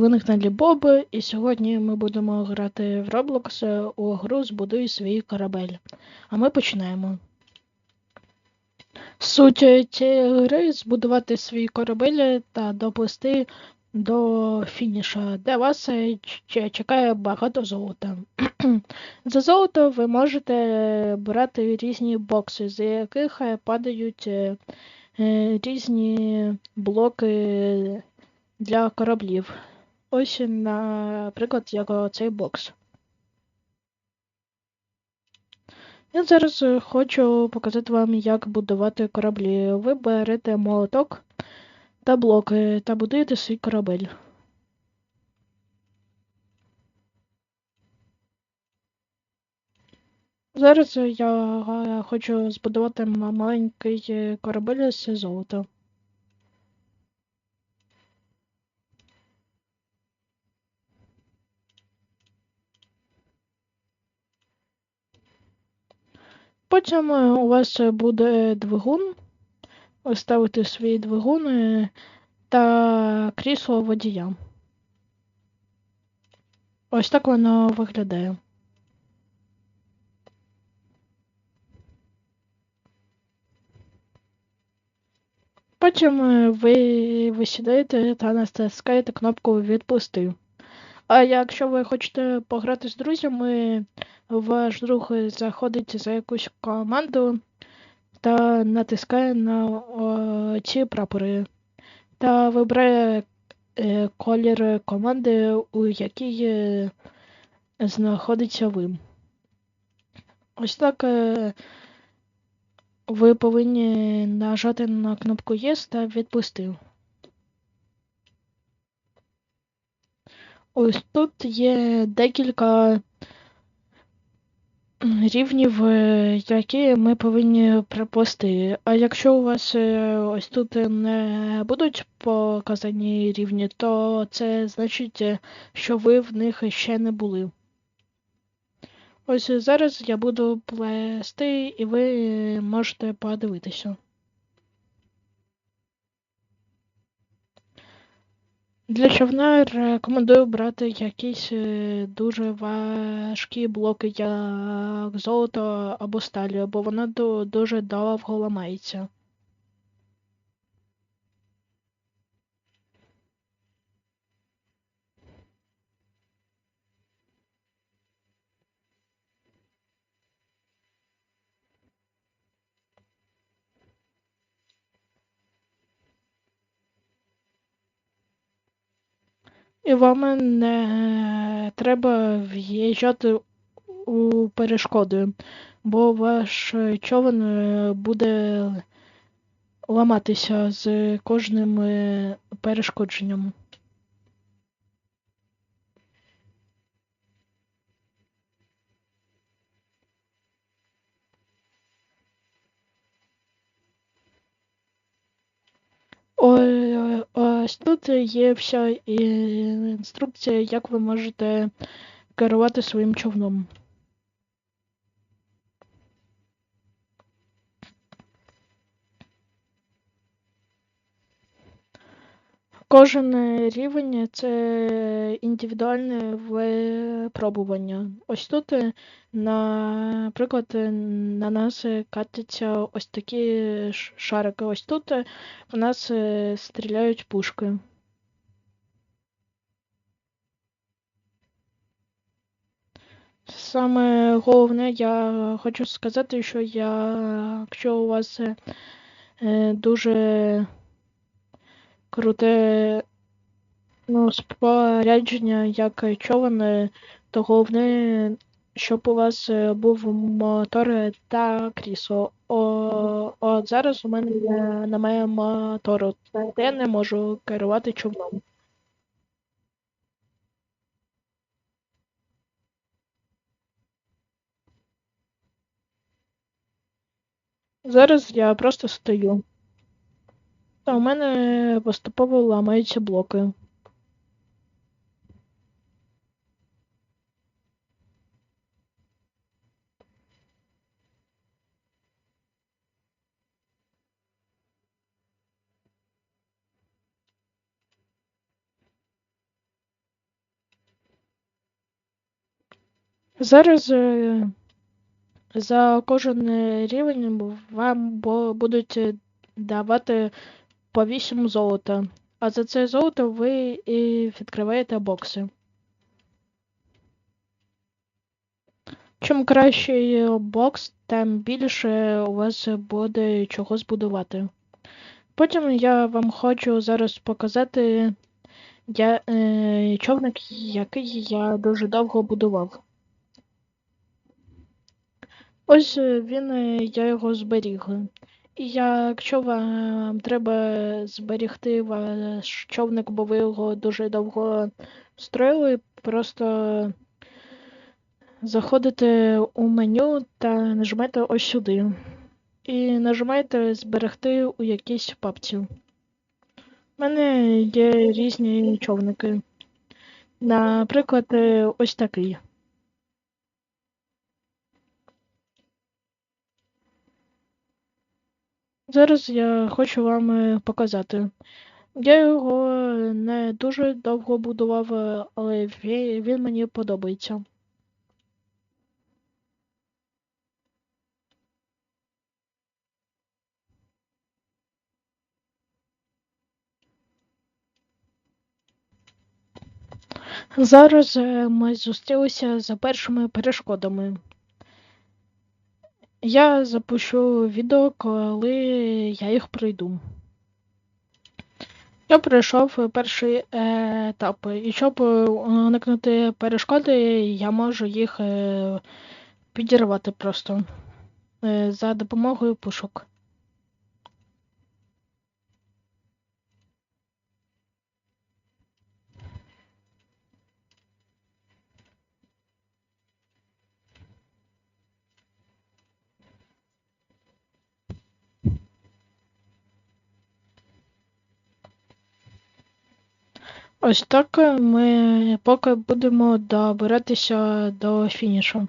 ви нагналі Боби, і сьогодні ми будемо грати в Roblox у гру Збудуй свій корабель. А ми починаємо. Суть цієї гри збудувати свій корабель та доплисти до фініша, де вас е, чекає багато золота. За золото ви можете брати різні бокси, з яких е, падають е, різні блоки для кораблів. Ось, наприклад, як цей бокс. Я зараз хочу показати вам, як будувати кораблі. Ви берете молоток та блоки та будуєте свій корабель. Зараз я хочу збудувати ма- маленький корабель з золота. Потім е, у вас е, буде двигун. Ви ставите свій двигун та крісло водія. Ось так воно виглядає. Потім е, ви, ви сідаєте та натискаєте кнопку Відпусти. А якщо ви хочете пограти з друзями, ваш друг заходить за якусь команду та натискає на о, ці прапори та вибирає е, колір команди, у якій е, знаходиться ви. Ось так е, ви повинні нажати на кнопку Єс та відпусти. Ось тут є декілька рівнів, е, які ми повинні припусти. А якщо у вас е, ось тут не будуть показані рівні, то це значить, е, що ви в них ще не були. Ось зараз я буду плести, і ви е, можете подивитися. Для човна рекомендую брати якісь е, дуже важкі блоки, як золото або сталь, бо вона ду- дуже довго ламається. І вам не треба в'їжджати у перешкоди, бо ваш човен е, буде ламатися з кожним е, перешкодженням. О- Ось тут є вся інструкція, як ви можете керувати своїм човном. Кожен рівень це індивідуальне випробування. Ось тут, е, наприклад, е, на нас катяться ось такі шарики. Ось тут е, в нас стріляють пушки. Саме головне, я хочу сказати, що я, якщо у вас дуже круте ну, спорядження, як човен, то головне, щоб у вас е, був мотор та крісло. О, от зараз у мене немає мотору, та я не можу керувати човном. Зараз я просто стою. А у мене поступово ламаються блоки. Зараз е, за кожен рівень вам будуть давати по 8 золота. А за це золото ви і відкриваєте бокси. Чим кращий бокс, тим більше у вас буде чого збудувати. Потім я вам хочу зараз показати я, е, човник, який я дуже довго будував. Ось він, е, я його зберіг. Якщо вам треба зберігти ваш човник, бо ви його дуже довго строїли, просто заходите у меню та нажмете ось сюди. І нажимаєте зберегти у якійсь папці. У мене є різні човники. Наприклад, е, ось такий. Зараз я хочу вам е, показати. Я його не дуже довго будував, е, але він, мені подобається. Зараз е, ми зустрілися за першими перешкодами. Я запущу відео, коли я їх пройду. Я пройшов перший етап, і щоб уникнути перешкоди, я можу їх е, підірвати просто е, за допомогою пушок. Ось так ми поки будемо добиратися до фінішу.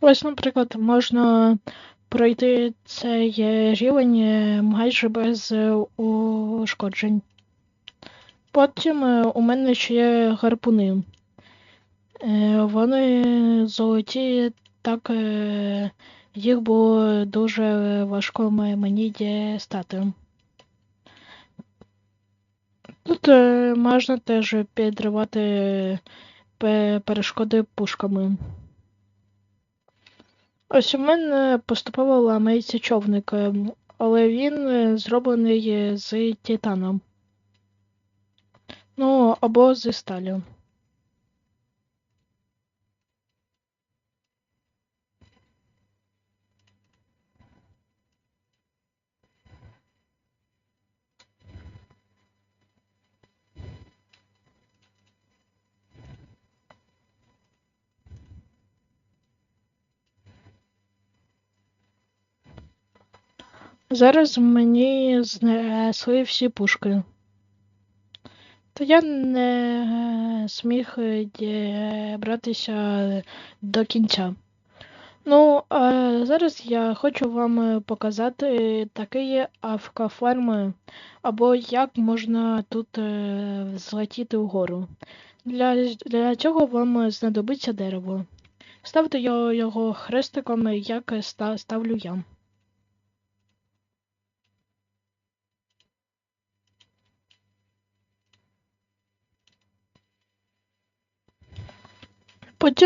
Ось, наприклад, можна пройти цей рівень е, майже без е, ушкоджень. Потім е, у мене ще є гарпуни. Вони золоті, так їх було дуже важко мені дістати. Тут можна теж підривати перешкоди пушками. Ось у мене поступово ламається човник, е, але він е, зроблений е, з титаном. Ну, або зі сталі. Зараз мені знесли всі пушки. Та я не зміг е, дібратися до кінця. Ну, а зараз я хочу вам показати такі авкафарми, або як можна тут е, злетіти вгору. Для, для цього вам знадобиться дерево. Ставте його, хрестиком, як ста- ставлю я.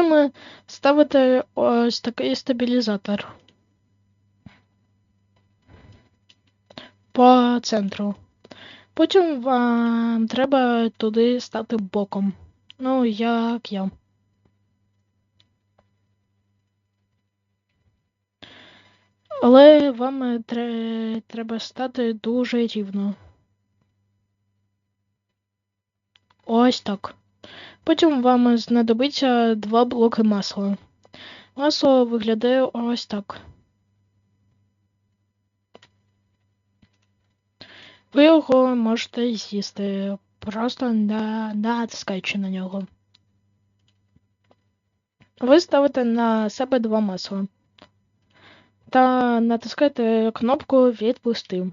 Потім е, ставите ось такий стабілізатор по центру. Потім вам треба туди стати боком. Ну, як я. Але вам е, тре- треба стати дуже рівно. Ось так. Потім вам знадобиться два блоки масла. Масло виглядає ось так. Ви його можете з'їсти, просто натискаючи на нього. Ви ставите на себе два масла та натискаєте кнопку Відпусти.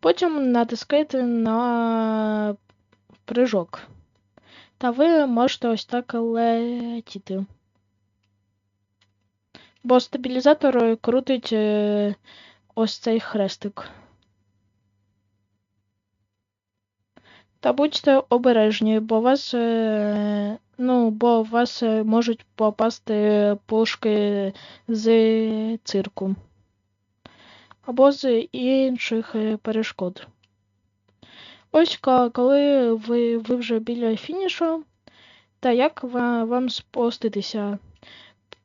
Потім натискаєте на прыжок. Та ви можете ось так летіти. Бо стабілізатор крутить е, ось цей хрестик. Та будьте обережні, бо вас, е, ну, бо вас е, можуть попасти пушки з цирку або з інших перешкод. Ось коли ви, ви вже біля фінішу, та як ва- вам спуститися?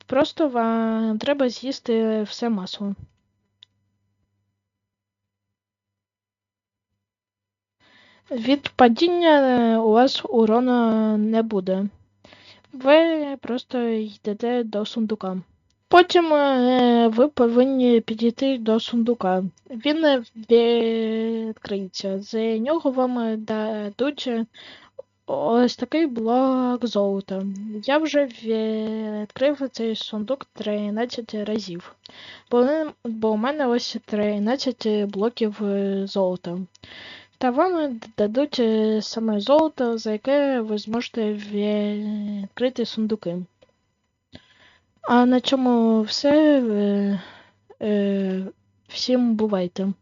Просто вам треба з'їсти все масло. Від падіння е, у вас урону не буде. Ви просто йдете до сундука. Потім е, ви повинні підійти до сундука. Він е, відкриється. З нього вам дадуть ось такий блок золота. Я вже відкрив цей сундук 13 разів. Бо, у мене ось 13 блоків е, золота. Та вам дадуть е, саме золото, за яке ви зможете відкрити сундуки. А на цьому все. Е, е, всім бувайте.